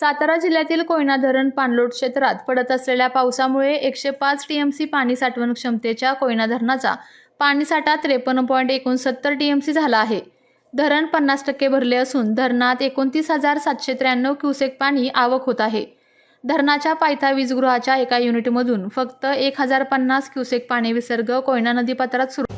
सातारा जिल्ह्यातील कोयना धरण पाणलोट क्षेत्रात पडत असलेल्या पावसामुळे एकशे पाच टीएमसी पाणी साठवण क्षमतेच्या कोयना धरणाचा पाणीसाठा त्रेपन्न पॉईंट एकोणसत्तर टीएमसी झाला आहे. धरण पन्नास टक्के भरले असून धरणात एकोणतीस हजार सातशे त्र्याण्णव क्युसेक पाणी आवक होत आहे. धरणाच्या पायथा वीजगृहाच्या एका युनिटमधून फक्त एक हजार पन्नास क्युसेक पाणी विसर्ग कोयना नदीपात्रात सुरू